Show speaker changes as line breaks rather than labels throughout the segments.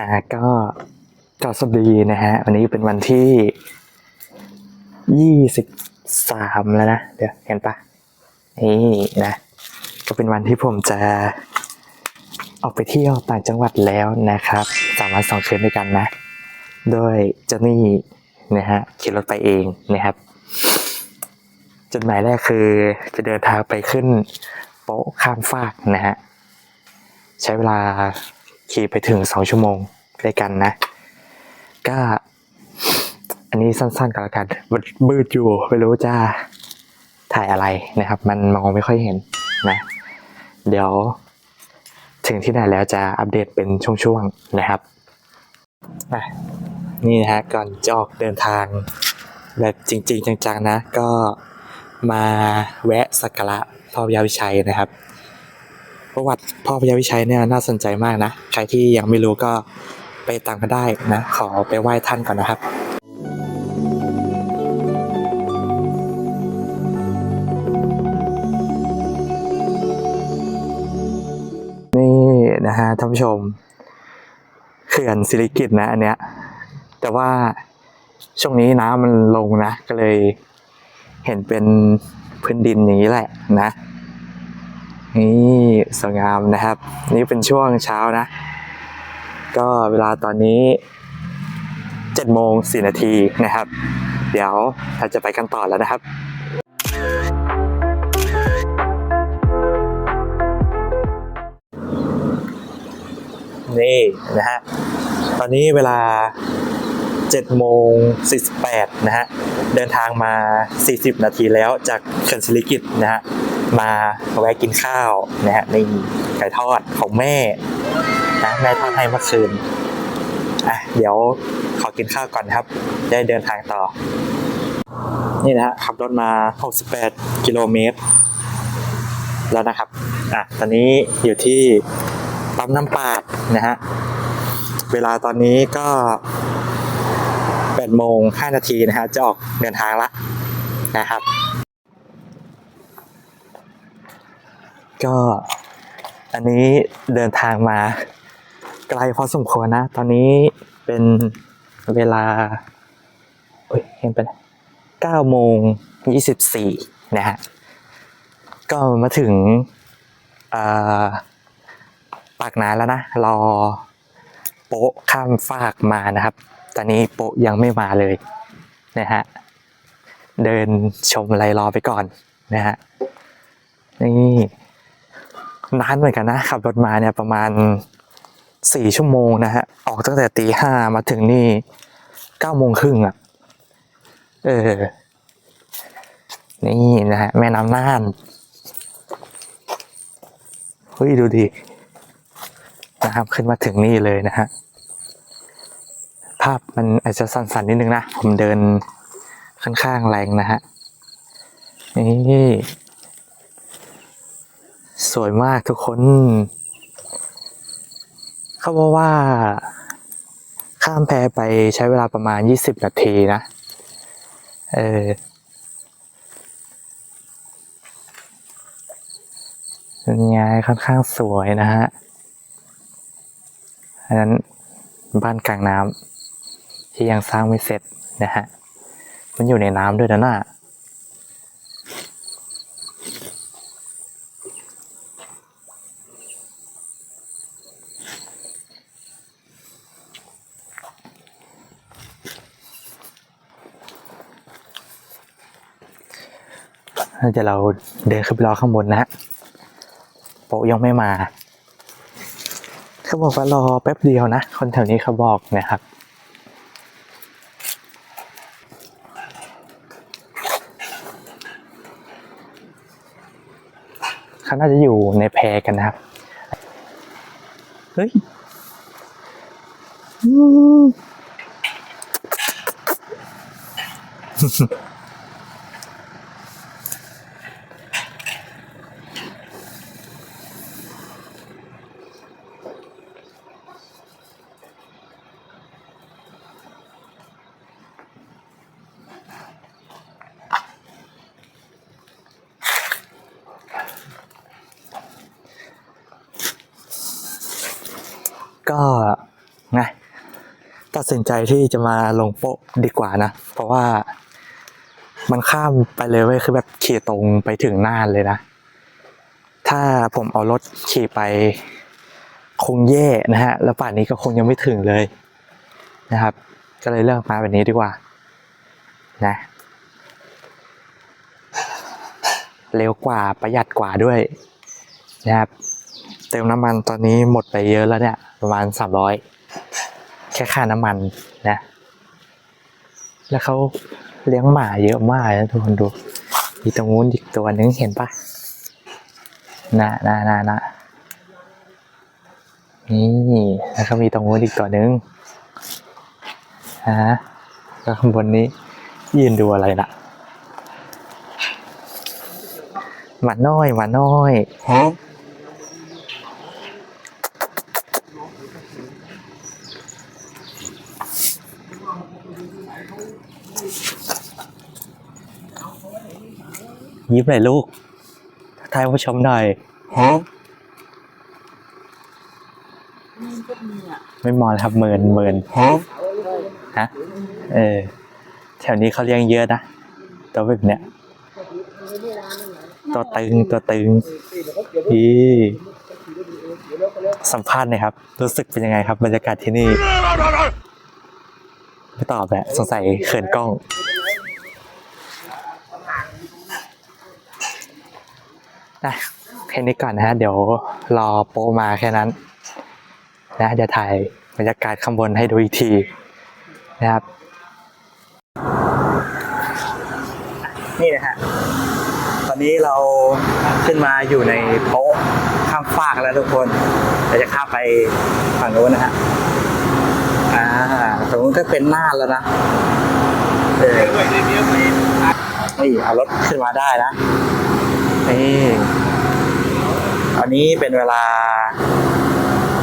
อ่าก็ก็สบดีนะฮะ วันนี้เป็นวันที่ยี่สิบสามแล้วนะ เดี๋ยวเห็นปะนี่นะ ก็เป็นวันที่ผมจะออกไปเที่ยวต่างจังหวัดแล้วนะครับสามวันสองคืนด้วยกันนะ โดยเจานี่นะฮะขี่รถไปเองนะครับจุดหมายแรกคือจะเดินทางไปขึ้นโป๊ะข้ามฟากนะฮะ ใช้เวลา ขี่ไปถึงสองชั่วโมงด้วยกันนะ ก็ อันนี้สั้นๆก็แล้วกันมันมืดอยู่ไม่รู้จะถ่ายอะไรนะครับ มันมองไม่ค่อยเห็นนะ เดี๋ยว ถึงที่ไหนแล้วจะอัปเดตเป็นช่วงๆนะครับนี่นะฮะก่อนจะออกเดินทางแบบจริง ๆ จังๆนะ ก็มาแวะสักการะพ่อพญาวิชัยนะครับ ประวัติพ่อพญาวิชัยเนี่ยน่าสนใจมากนะ ใครที่ยังไม่รู้ก็ไปตามกันได้นะ ขอไปไหว้ท่านก่อนนะครับนี่นะฮะท่านผู้ชมเขื่อนสิริกิตนะอันเนี้ยแต่ว่าช่วงนี้น้ำมันลงนะ ก็เลยเห็นเป็นพื้นดินอย่างนี้แหละนะ นี่สวยงามนะครับ นี่เป็นช่วงเช้านะ ก็เวลาตอนนี้เจ็ดโมงสี่นาทีนะครับ เดี๋ยวเราจะไปกันต่อแล้วนะครับนี่นะฮะ ตอนนี้เวลา7โมง48นะฮะ เดินทางมา 40 นาทีแล้วจากเขื่อนสิริกิตนะฮะ มาแวะกินข้าวนะฮะนี่ไก่ทอดของแม่นะแม่ทอดให้เมื่อคืนอะเดี๋ยวขอกินข้าวก่อนครับ ได้เดินทางต่อ นี่นะฮะขับรถมา 68 กิโลเมตร แล้วนะครับอะตอนนี้อยู่ที่ปั๊มน้ำปาดนะฮะ เวลาตอนนี้ก็8โมง5นาทีนะฮะจะออกเดินทางละนะครับ ก็ อันนี้เดินทางมาไกลพอสมควรนะ ตอนนี้เป็นเวลาเอ้ยเห็นเป็น9โมง24นะฮะ ก็มาถึงปากน้ำแล้วนะ รอโป๊ะข้ามฟากมานะครับ ตอนนี้โป๊ะยังไม่มาเลยนะฮะ เดินชมอะไรรอไปก่อนนะฮะ นี่ นานเหมือนกันนะขับรถมาเนี่ยประมาณสี่ชั่วโมงนะฮะ ออกตั้งแต่ตีห้ามาถึงนี่เก้าโมงครึ่งอะ เออ นี่นะฮะ แม่น้ำน่าน เฮ้ย ดูดินะครับขึ้นมาถึงนี่เลยนะฮะ ภาพมันอาจจะสั่นๆนิดนึงนะ ผมเดินค่อนข้างแรงนะฮะ นี่ สวยมากทุกคน เขาบอกว่า ข้ามแพไปใช้เวลาประมาณ 20 นาทีนะ เออเป็นไงค่อนข้างสวยนะฮะ อันนั้นบ้านกลางน้ำที่ยังสร้างไม่เสร็จนะฮะ มันอยู่ในน้ำด้วยนะน่ะ เดี๋ยวเราเดินขึ้นไปรอข้างบนนะฮะโปยังไม่มา เขาบอกว่ารอแป๊บเดียวนะ คนแถวนี้เขาบอกนะครับเขาน่าจะอยู่ในแพกันนะครับ เฮ้ยอืม ก็นะตัดสินใจที่จะมาลงโป๊ะดีกว่านะ เพราะว่ามันข้ามไปเลยเว้ยคือแบบขี่ตรงไปถึงน่านเลยนะ ถ้าผมเอารถขี่ไปคงแย่นะฮะ แล้วป่านนี้ก็คงยังไม่ถึงเลยนะครับ ก็เลยเลือกมาแบบนี้ดีกว่า นะเร็วกว่าประหยัดกว่าด้วยนะครับ เติมน้ำมันตอนนี้หมดไปเยอะแล้วเนี่ย ประมาณสามร้อยแค่ค่าน้ำมันนะ แล้วเขาเลี้ยงหมาเยอะมากนะทุกคนดูมีตรงนู้นอีกตัวนึงเห็นปะน่ะน่ะน่ะน่ะนี่แล้วก็มีตรงนู้นอีกตัวนึงฮะแล้วข้างบนนี้ยืนดูอะไรนะหมาน้อยหมาน้อย ยิ้มหน่อยลูกทักทายผู้ชมหน่อยไม่มองเลยครับเมินเมินฮะเออ แถวนี้เขาเลี้ยงเยอะนะ ตัวแบบเนี้ย ตัวตึงตัวตึงอีสัมภาษณ์หน่อยครับ รู้สึกเป็นยังไงครับ บรรยากาศที่นี่ ไม่ตอบแหละสงสัยเขินกล้อง นะแค่นี้ก่อนนะฮะเดี๋ยวรอโปมาแค่นั้น นะเดี๋ยวถ่ายบรรยากาศข้างบนให้ดูอีกทีนะครับ นี่นะฮะตอนนี้เราขึ้นมาอยู่ในโป๊ะข้ามฟากแล้วทุกคนเราจะข้ามไปฝั่งโน้นนะฮะอ่าตรงนู้นก็เป็นน่านแล้วนะเออนี่เอารถขึ้นมาได้นะ นี่ตอนนี้เป็นเวลา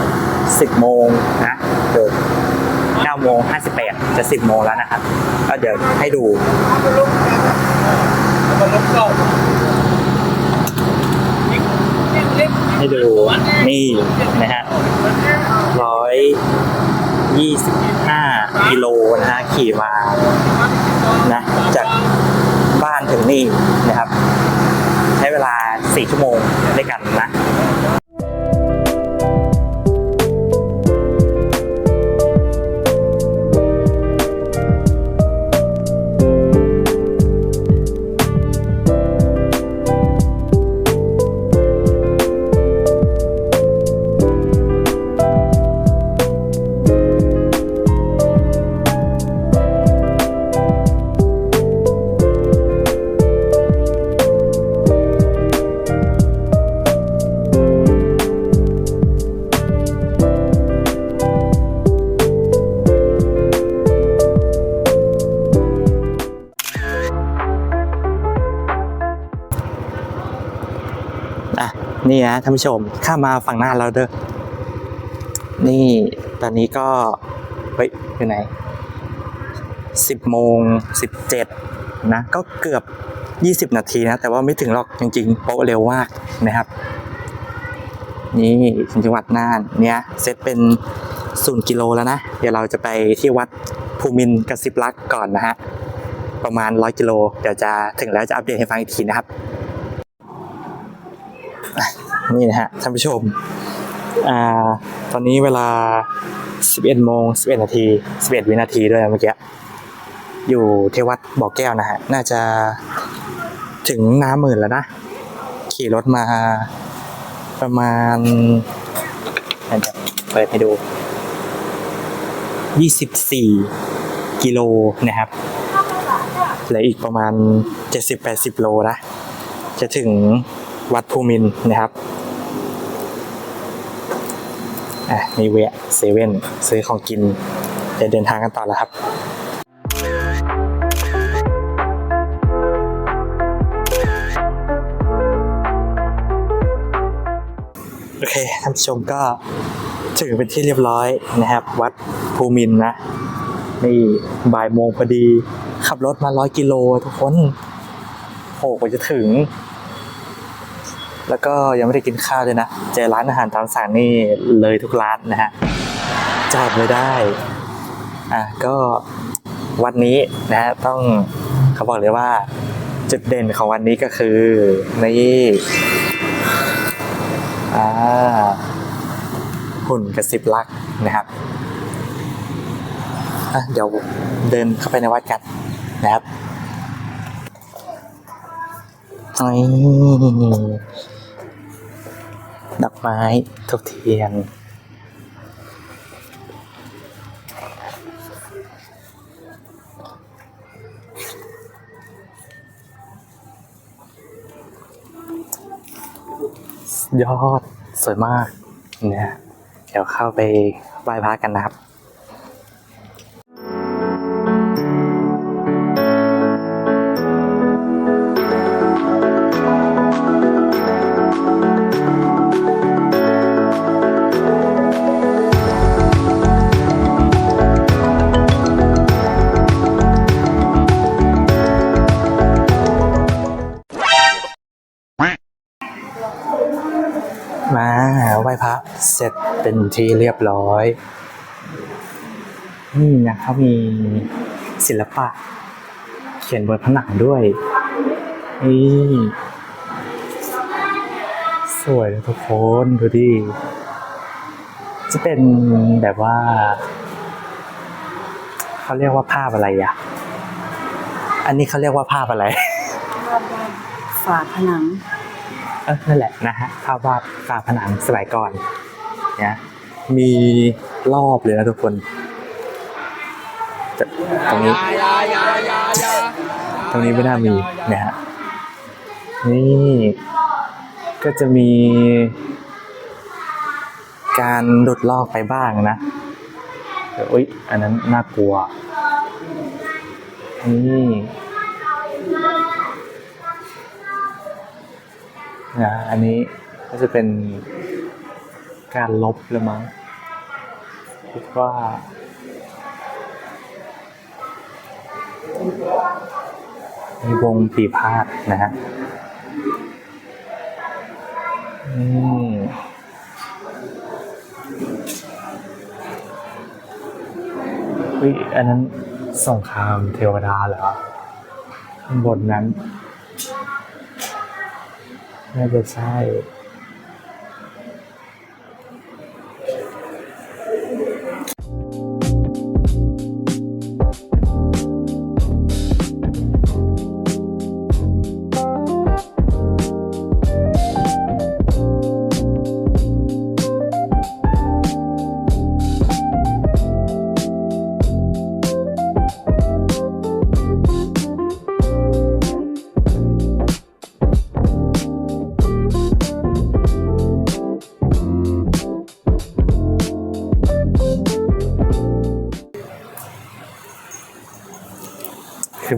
10 โมงนะเดี๋ยว9โมง58 จะ 10 โมงแล้วนะครับ ก็เดี๋ยวให้ดูให้ดูนี่นะฮะร้อยยี่สิบห้ากิโลนะฮะขี่มานะจากบ้านถึงนี่นะครับ เวลา 4 ชั่วโมงด้วยกันนะ นี่นะท่านผู้ชมข้ามาฝั่งหน้าเราเด้อนี่ตอนนี้ก็เฮ้ยอยู่ไหนสิบโมงสิบเจ็ดนะก็เกือบยี่สิบนาทีนะ แต่ว่าไม่ถึงหรอกจริงๆโป๊ะเร็วมากนะครับนี่จังหวัดน่านเนี่ยเซตเป็นศูนย์กิโลแล้วนะ เดี๋ยวเราจะไปที่วัดภูมินกสิบลักษ์ก่อนนะฮะ ประมาณร้อยกิโล เดี๋ยวจะถึงแล้วจะอัปเดตให้ฟังอีกทีนะครับ นี่นะฮะท่านผู้ชม อ่า ตอนนี้เวลา 11โมง11 นาที 11 วินาทีด้วยเมื่อกี้ อยู่ที่วัดบ่อแก้วนะฮะ น่าจะถึงน้ำหมื่นแล้วนะ ขี่รถมาประมาณเดี๋ยวเปิดให้ดู 24 กิโลนะครับเหลืออีกประมาณ 70-80 โลนะ จะถึง วัดภูมินนะครับอะมีเวะเซเว่นซื้อของกินเดี๋ยวเดินทางกันต่อแล้วครับโอเคท่านผู้ชมก็ถึงเป็นที่เรียบร้อยนะครับ วัดภูมินนะ นี่บ่ายโมงพอดี ขับรถมาร้อยกิโลทุกคนโหกว่าจะถึง แล้วก็ยังไม่ได้กินข้าวเลยนะ เจอร้านอาหารตามสั่งนี่เลยทุกร้านนะฮะจอดไม่ได้ อะก็วันนี้นะฮะต้องเขาบอกเลยว่าจุดเด่นของวันนี้ก็คือนี่อ่าหุ่นกระสิบลักษ์นะครับอะเดี๋ยวเดินเข้าไปในวัดกันนะครับ ดอกไม้ทุกเทียน ยอดสวยมากเนี่ยเดี๋ยวเข้าไปไหว้พระกันนะครับ มาไหว้พระเสร็จเป็นที่เรียบร้อย นี่นะเขามีศิลปะ เขียนบนผนังด้วยนี่สวยทุกคนดูดิจะเป็นแบบว่าเขาเรียกว่าภาพอะไรอะ อันนี้เขาเรียกว่าภาพอะไร
ฝาผนัง
เออนั่นแหละนะฮะภาพวาดฝาผนังสมัยก่อนเนี่ยมีรอบเลยนะทุกคนจะตรงนี้ ตรงนี้ไม่น่ามีนะฮะนี่ก็จะมี การหลุดลอกไปบ้างนะเอุ๊ยอันนั้นน่ากลัวนี่ นะอันนี้ก็จะเป็นการลบแล้วมั้งคิดว่าในวงปีพาดนะฮะอืมอันนั้นสงครามเทวดาเหรอข้างบนนั้น น่า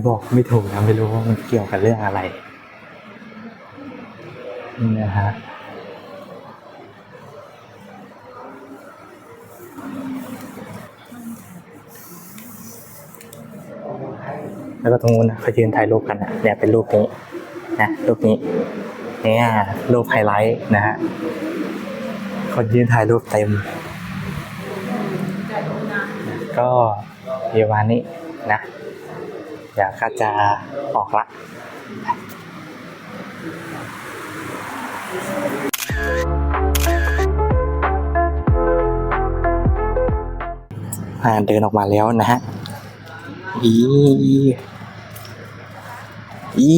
จะบอกไม่ถูกนะไม่รู้ว่ามันเกี่ยวกับเรื่องอะไรนี่นะฮะแล้วก็ตรงนู้นนะเขายืนถ่ายรูปกันนะเนี่ยเป็นรูปนี้นะรูปนี้เนี่ยรูปไฮไลท์นะฮะคนยืนถ่ายรูปเต็ม ก็เยวานนี้นะ ดี๋ยวก็จะออกละมาเดินออกมาแล้วนะฮะอีอี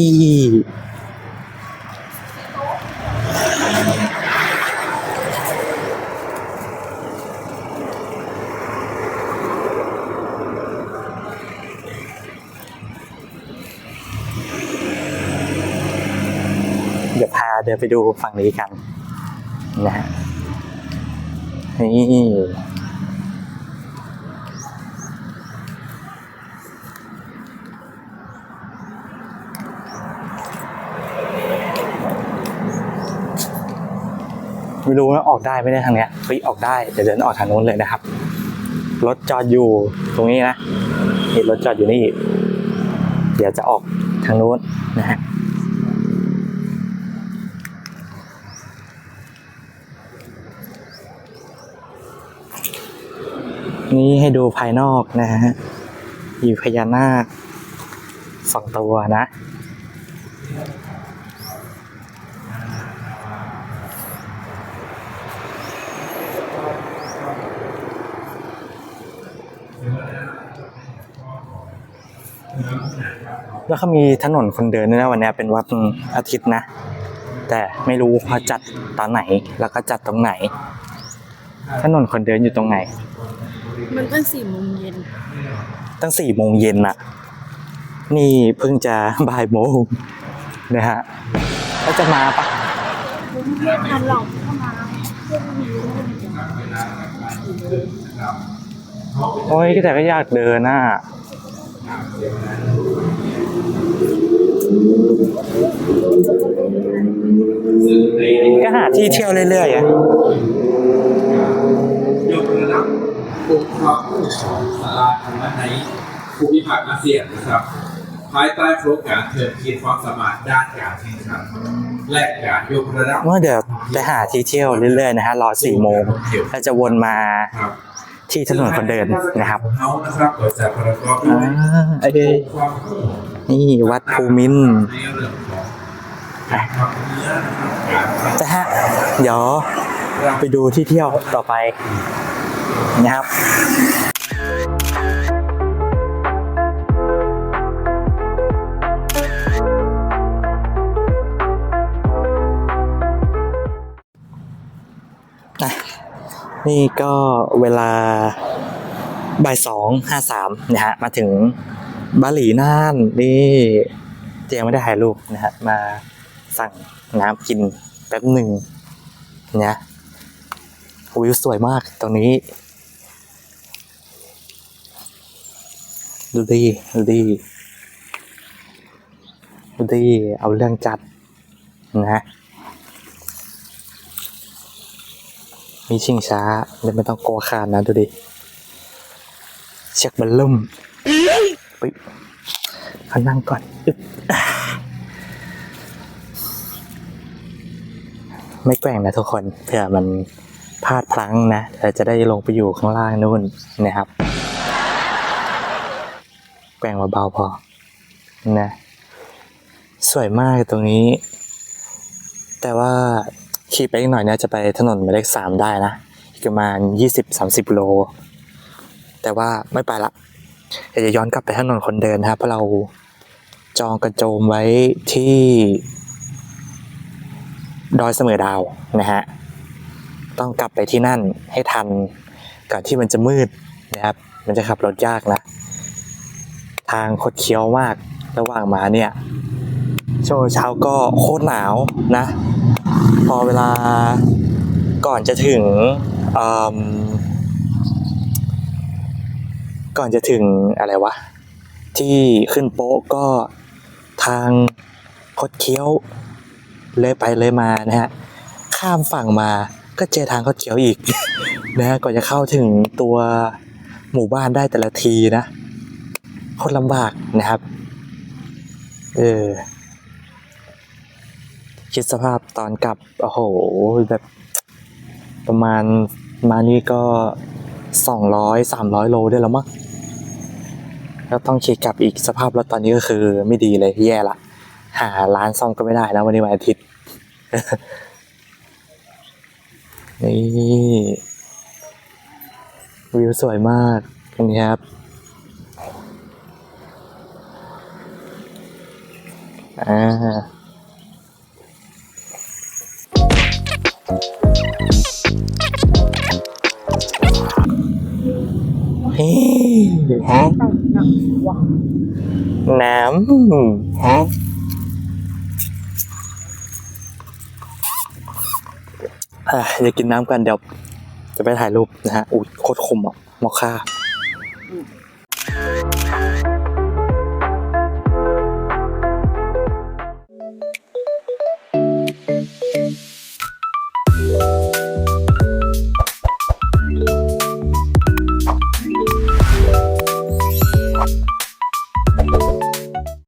เดี๋ยวพาเดินไปดูฝั่งนี้กันนะฮะนี่ไม่รู้ว่าออกได้ไม่ได้ทางเนี้ยเฮ้ยออกได้เดี๋ยวเดินออกทางนู้นเลยนะครับ รถจอดอยู่ตรงนี้นะนี่รถจอดอยู่นี่ เดี๋ยวจะออกทางนู้นนะฮะ นี่ให้ดูภายนอกนะฮะมีพญานาคสองตัวนะแล้วเขามีถนนคนเดินด้วยนะวันนี้เป็นวันอาทิตย์นะ แต่ไม่รู้เขาจัดตอนไหนแล้วก็จัดตรงไหน ถนนคนเดินอยู่ตรงไหน
มันตั้งสี่โมงเย็น
ตั้งสี่โมงเย็นน่ะ นี่เพิ่งจะบ่ายโมงนะฮะแล้วจะมาปะ
ไม่ทันหรอกเข้ามาเพื่อนไม่รู้
โอ้ยแต่ก็อยากเดินน่ะก็หาที่เที่ยวเรื่อยๆอะ
ยกระดับ องค์ความรู้ของสาราธรรมในภูมิภาคอาเซียนนะครับภายใต้โครงการเทิดขีดความสามารถด้านการแข่งขันและการยกระดับ
ว่าเดี๋ยวไปหาที่เที่ยวเรื่อยๆนะฮะรอสี่โมงแล้วจะวนมา
ครับ
ที่ถนนคนเดินนะครับ
ของเขานะครับก็จะประกอบด้
อ่า
วย
เอ้ย
ความรู้
นี่วัดภูมินทร์
ในเรื่องของการทำเนื้อนะครับการ
จะฮะ เดี๋ยวไปดูที่เที่ยวต่อไป นะครับนี่ก็เวลาบ่ายสองห้าสามนะฮะมาถึงบาหลีน่านนี่เจยังไม่ได้ถ่ายรูปนะฮะมาสั่งน้ำกินแป๊บหนึ่งนะวิวสวยมากตรงนี้ ดูดีดูดีดูดีเอาเรื่องจัดนะมีชิงช้าเดี๋ยวไม่ต้องกลัวขาดนะดูดิเชือกมันล่มปิ๊บเขานั่งก่อนอึ๊บไม่แกว่งนะทุกคนเผื่อมันพลาดพลั้งนะแต่จะได้ลงไปอยู่ข้างล่างนู่นนะครับ แกว่งเบาๆพอนะ สวยมากตรงนี้ แต่ว่าขี่ไปอีกหน่อยเนี่ยจะไปถนนหมายเลขสามได้นะอีกประมาณยี่สิบสามสิบโล แต่ว่าไม่ไปละเดี๋ยวจะย้อนกลับไปถนนคนเดินนะครับเพราะเราจองกระโจมไว้ที่ดอยเสมอดาวนะฮะ ต้องกลับไปที่นั่นให้ทันก่อนที่มันจะมืดนะครับ มันจะขับรถยากนะ ทางคดเคี้ยวมาก ระหว่างมาเนี่ยช่วงเช้าก็โคตรหนาวนะ พอเวลาก่อนจะถึงก่อนจะถึงอะไรวะ ที่ขึ้นโป๊ะก็ทางคดเคี้ยวเลยไปเลยมานะฮะข้ามฝั่งมาก็เจอทางคดเคี้ยวอีกนะฮะก่อนจะเข้าถึงตัวหมู่บ้านได้แต่ละทีนะ คตรลำบากนะครับ เออคิดสภาพตอนกลับ โอ้โห แบบประมาณมานี่ก็สองร้อยสามร้อยโลได้แล้วมั้งแล้วต้องคิดกลับอีกสภาพรถตอนนี้ก็คือไม่ดีเลยแย่ละ หาร้านซ่อมก็ไม่ได้นะวันนี้วันอาทิตย์ นี่ วิวสวยมากนี้ครับ อ่าเฮ้ย
แต่งหนักว่ะ
น้ำฮะอะเดี๋ยวกินน้ำกันเดี๋ยวจะไปถ่ายรูปนะฮะอุ้ยโคตรคมอะมอค่า